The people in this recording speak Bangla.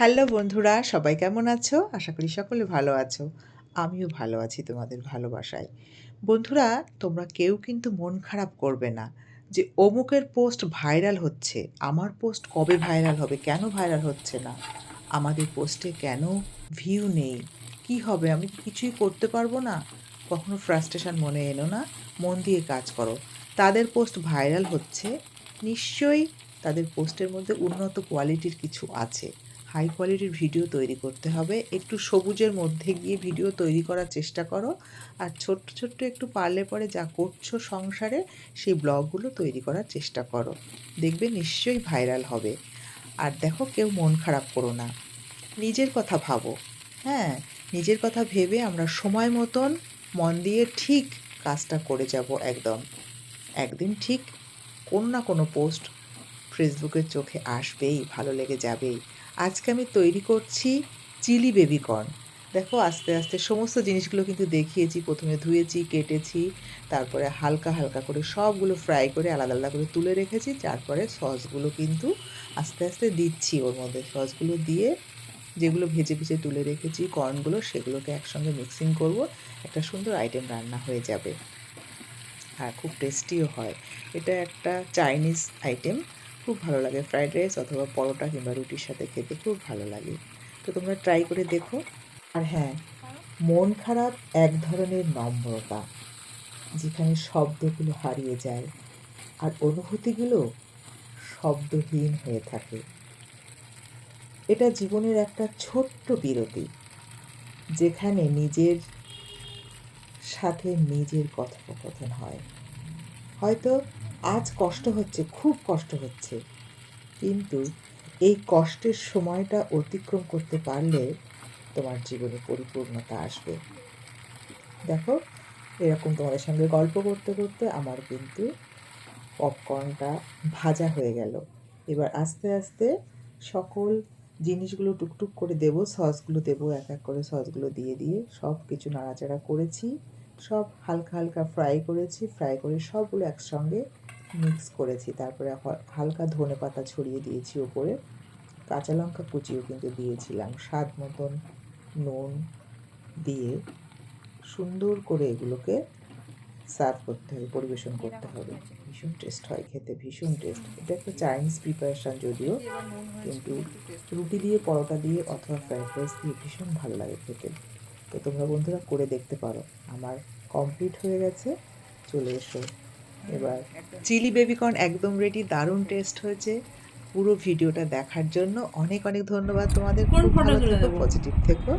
হ্যালো বন্ধুরা, সবাই কেমন আছো? আশা করি সকলে ভালো আছো। আমিও ভালো আছি তোমাদের ভালোবাসায়। বন্ধুরা, তোমরা কেউ কিন্তু মন খারাপ করবে না যে অমুকের পোস্ট ভাইরাল হচ্ছে। আমার পোস্ট কবে ভাইরাল হবে? কেন ভাইরাল হচ্ছে না? আমাদের পোস্টে কেন ভিউ নেই? কি হবে? আমি কিছুই করতে পারব না? কখনো ফ্রাস্ট্রেশন মনে এনো না? মন দিয়ে কাজ করো। তাদের পোস্ট ভাইরাল হচ্ছে। নিশ্চয়ই তাদের পোস্টের মধ্যে উন্নত কোয়ালিটির কিছু আছে। হাই কোয়ালিটির ভিডিও তৈরি করতে হবে। একটু সবুজের মধ্যে গিয়ে ভিডিও তৈরি করার চেষ্টা করো। আর ছোট্ট ছোট্ট একটু পারলে পরে যা করছ সংসারে, সেই ব্লগগুলো তৈরি করার চেষ্টা করো। দেখবে নিশ্চয়ই ভাইরাল হবে। আর দেখো কেউ মন খারাপ করো না। নিজের কথা ভাবো। হ্যাঁ নিজের কথা ভেবে আমরা সময় মতন, মন দিয়ে ঠিক কাজটা করে যাব একদম। একদিন ঠিক কোনো না কোনো পোস্ট ফেসবুকের চোখে আসবেই, ভালো লেগে যাবেই। আজকে আমি তৈরি করছি চিলি বেবিকর্ন। দেখো আস্তে আস্তে সমস্ত জিনিসগুলো কিন্তু দেখিয়েছি, প্রথমে ধুয়েছি, কেটেছি, তারপরে হালকা হালকা করে সবগুলো ফ্রাই করে আলাদা আলাদা করে তুলে রেখেছি, তারপরে সসগুলো কিন্তু আস্তে আস্তে দিচ্ছি ওর মধ্যে। সসগুলো দিয়ে যেগুলো ভেজে ভেজে তুলে রেখেছি, কর্নগুলো, সেগুলোকে একসঙ্গে মিক্সিং করব, একটা সুন্দর আইটেম রান্না হয়ে যাবে। আর খুব টেস্টিও হয়। এটা একটা চাইনিজ আইটেম। খুব ভালো লাগে ফ্রাইড রাইস অথবা পরোটা কিংবা রুটির সাথে খেতে খুব ভালো লাগে। তো তোমরা ট্রাই করে দেখো। আর হ্যাঁ মন খারাপ এক ধরনের নম্রতা, যেখানে শব্দগুলো হারিয়ে যায় আর অনুভূতিগুলো শব্দহীন হয়ে থাকে। এটা জীবনের একটা ছোট্ট বিরতি, যেখানে নিজের সাথে নিজের কথোপকথন হয়। হয়তো আজ কষ্ট হচ্ছে, খুব কষ্ট হচ্ছে। কিন্তু এই কষ্টের সময়টা অতিক্রম করতে পারলে তোমার জীবনে পরিপূর্ণতা আসবে। দেখো, এরকম তোমাদের সঙ্গে গল্প করতে করতে আমার কিন্তু পপকর্নটা ভাজা হয়ে গেল। এবার আস্তে আস্তে সকল জিনিসগুলো টুকটুক করে দেবো, সসগুলো দেবো, এক এক করে সসগুলো দিয়ে দিয়ে সব কিছু নাড়াচাড়া করেছি, সব হালকা হালকা ফ্রাই করেছি ফ্রাই করে সবগুলো একসঙ্গে মিক্স করেছি। তারপরে হালকা ধনে পাতা ছড়িয়ে দিয়েছি ওপরে। কাঁচা লঙ্কা কুচিও কিন্তু দিয়েছিলাম। স্বাদ মতন নুন দিয়ে সুন্দর করে এগুলোকে সার্ভ করতে হবে পরিবেশন করতে হবে। ভীষণ টেস্ট হয় খেতে ভীষণ টেস্ট। এটা একটা চাইনিজ প্রিপারেশান যদিও কিন্তু রুটি দিয়ে পরোটা দিয়ে অথবা ফ্রাইড রাইস দিয়ে ভীষণ ভালো লাগে খেতে। তো তোমরা বন্ধুরা করে দেখতে পারো। আমার কমপ্লিট হয়ে গেছে। চলে এসো। এবার চিলি বেবিকর্ন একদম রেডি দারুণ টেস্ট হয়েছে। পুরো ভিডিওটা দেখার জন্য অনেক অনেক ধন্যবাদ তোমাদের। খুব ভালো থেকো পজিটিভ থেকো।